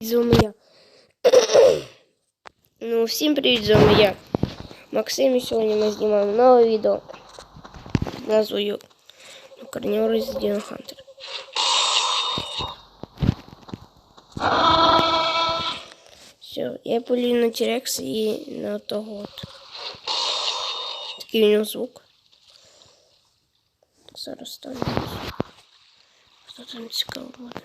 З вами я. ну, всім привіт, з вами я. Максим, і сьогодні ми знімаємо нове відео під назвою Карнівор Resident Hunter. Все, я полію на Тірекс і на того от. Такий у нього звук. Зараз там. Що там цікаво буде?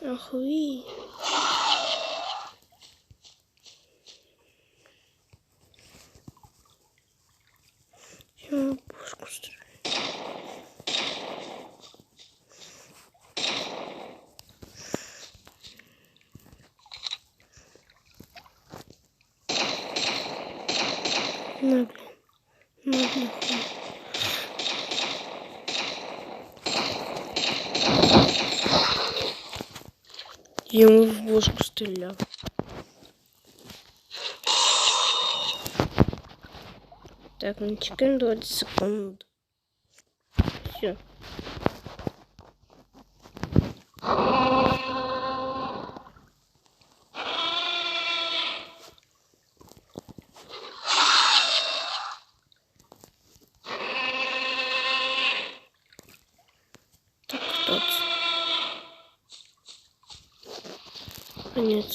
Ахуй. Я пушку стреляю. На, блин. На, блин. Я ему в бошку стрелял. Так, ну чекаем 20 секунд. Все.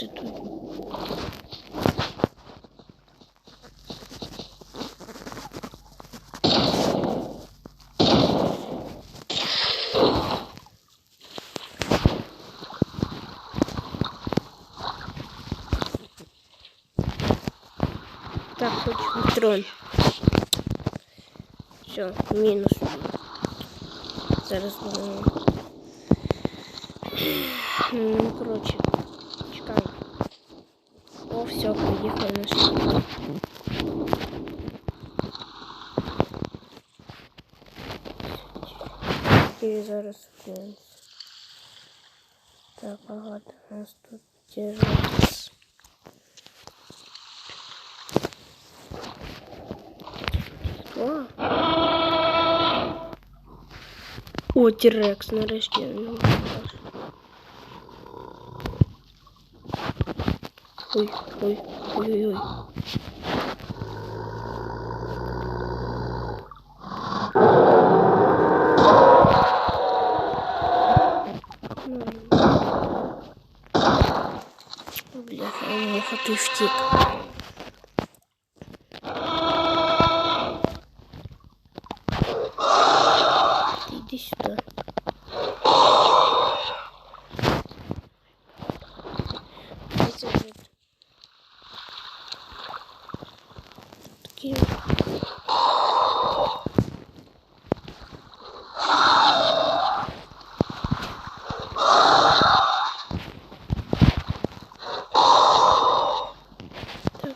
Це тут. Так, хоч дрон. Все, мінус. Зараз будемо. Ну. О, все, приїхали на шляху. І зараз блин. Так, ага, у нас тут держаться. О! О, Тірекс, нарешті Ой, ой, ой, ой, ой. Бляха, муха, ты втек. Ты иди сюда. Эти вот такие Так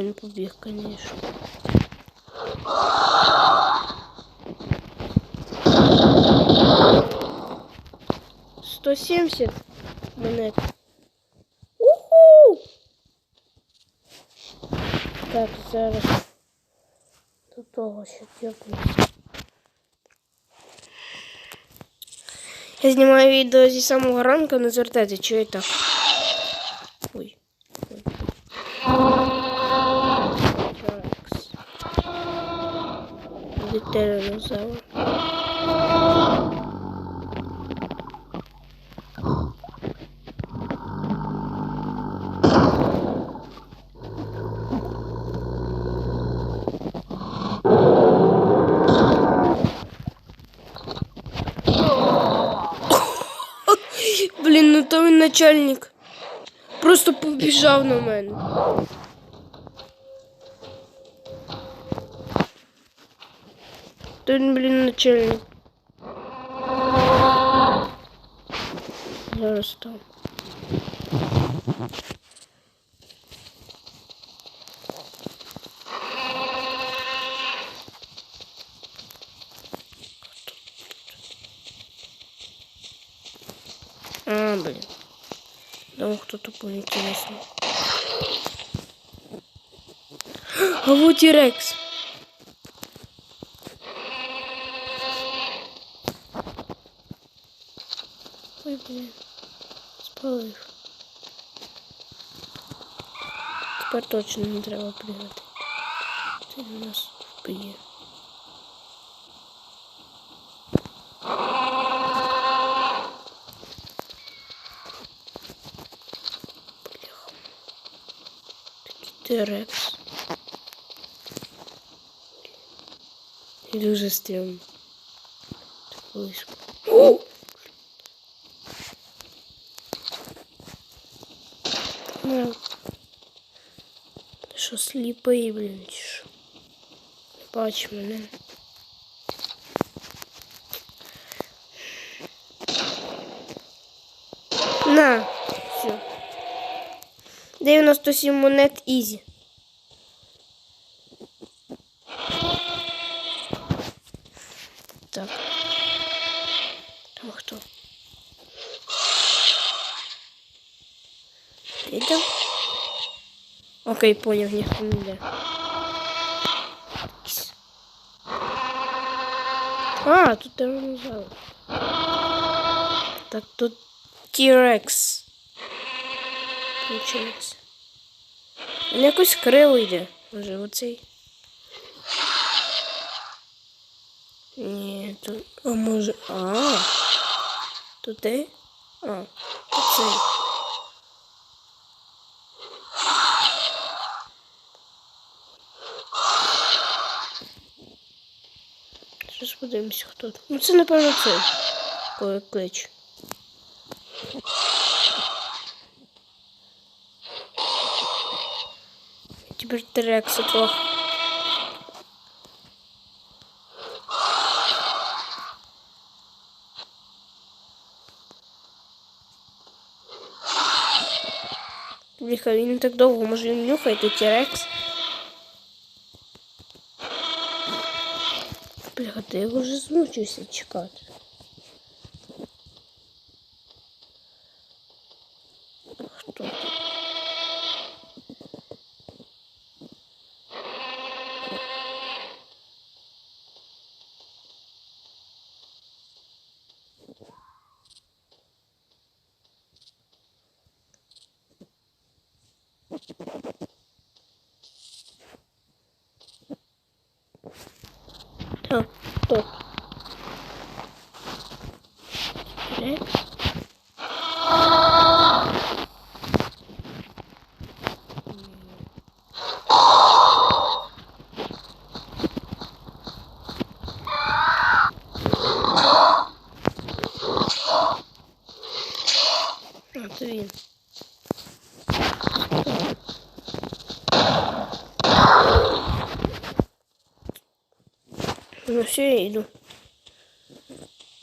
Далеко він побіг, конечно. Сто семьдесят монет. Уху! Так, зараз до того ще тепнуться. Я знімаю відео зі самого ранку, не звертайте, що я так. Ой. ой. Літерозавр. Блін, ну то він начальник. Просто побіжав на мене. То він, блін, начальник. Зараз там. А, блин. Думал, кто-то будет интересно. А вот і Рекс. блін. Спалив. Тепер точно не треба пригати. Це у нас вб'є. Бляха. Такий терекс. І дуже стрімно. Так близько. О! Ну, що сліпий, блін, чи? Не бач мене. На, все. 97 монет ізі. Так. Там хто? Идем. Окей, понял, не йде. А, тут тиранозавр. Так, тут T-Rex. Получається. Він якось криво йде. Може, оцей. Ні, тут. А може. А. Туди? А, тут подивимося, хто тут. Ну це, напевно, цей. Кой клич. Тепер Терекса трохи. Бляха, він так довго, може він нюхає той Терекс. Бляха, його вже змучився чекати. Хто? А, кто? Рекс? Він. Ну все, я иду.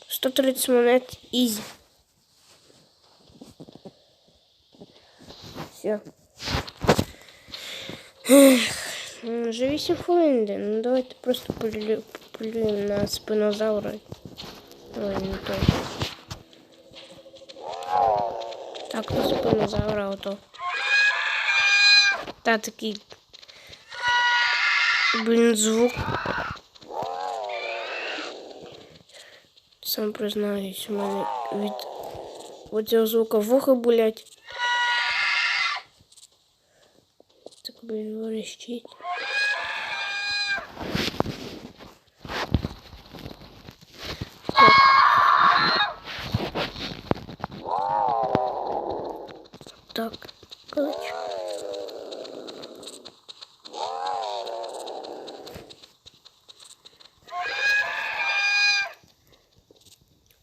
130 монет изи. Все. 8 хвилин йде. Ну давайте просто полюємо на спинозавра. Ой, не то. Так, на спинозавра ото. Та такий. Блін, звук. Сам признаюсь, у мене від оцього звука вуха болять. Так би верещить. Так, короче.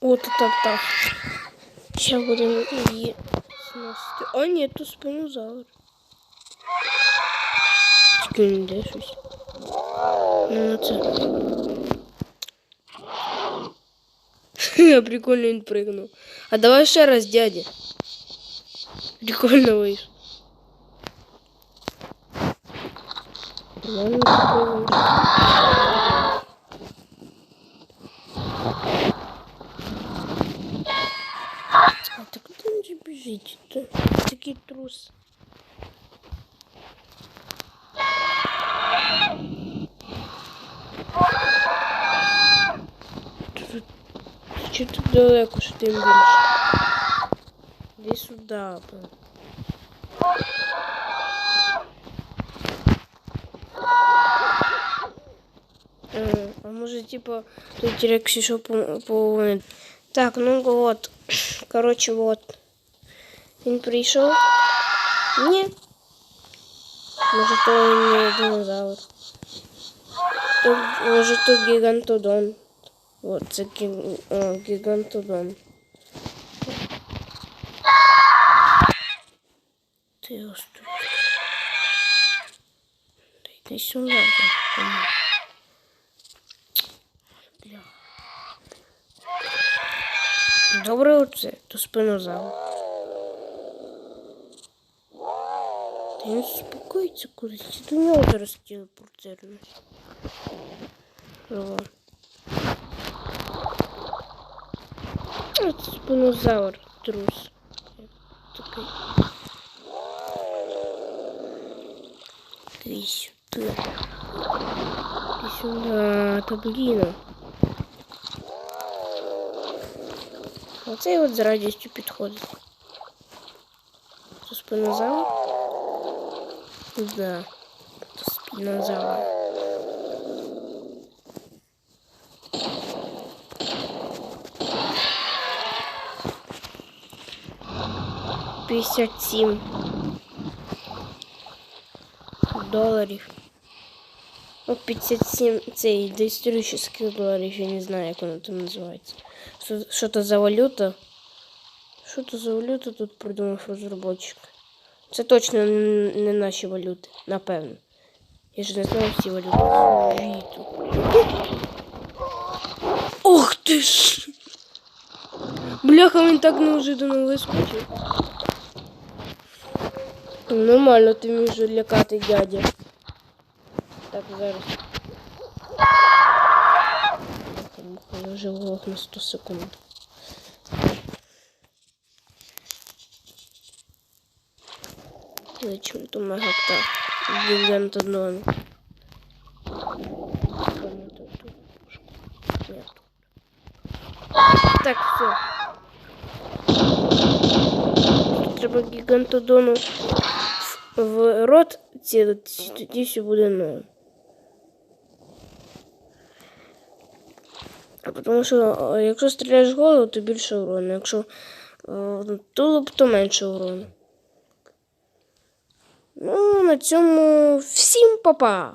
От так так. Сейчас будем її сносити. А ні, тут спинозавр. Тільки не йде щось. Ну, на це. Прикольно він пригнув. А давай ще раз, дядя. Прикольно вышло. А так кто же бежите-то? Такие трусы. Что ты далеко, что ты бежишь? Іди сюди. блин. Е, А може, типа, тут Рексі що по, по... Так, ну вот. Короче, вот. Він прийшов. Ні. Може, то і не динозавр. То, може, то гігантодон. Вот, це гі... о, гігантодон. Ти ось тут. Та йди сюди. блін. Бля. Добре оце, то спинозавр. Та він спокоїться кудись. До нього зараз телепортируюсь. Ого. А, Це спинозавр, трус. Такий. Іди сюди. Іди сюди, та блін. Оцей от з радістю підходить. Це спинозавр? Да. Це спинозавр. Пятьдесят семь доларів. Ну, 57 цей доисторических доларів, я не знаю, як воно там називається. Що, то за валюта? Що то за валюта тут придумав розробочик? Це точно не наші валюти, напевно. Я ж не знаю всі валюти. Ох ти ж! Бляха, він так неожиданно вискочив. Нормально ти вмієш лякати дядя. Так, зараз. Бляха-муха, Я вже влог на 100 секунд. Зачем то мегакта? Гигант одного. Так, все. Треба гігантодону в- рот тоді все буде ноль. Тому що якщо стріляєш в голову, то більше урону. Якщо тулуб, то менше урону. Ну, на цьому всім па-па!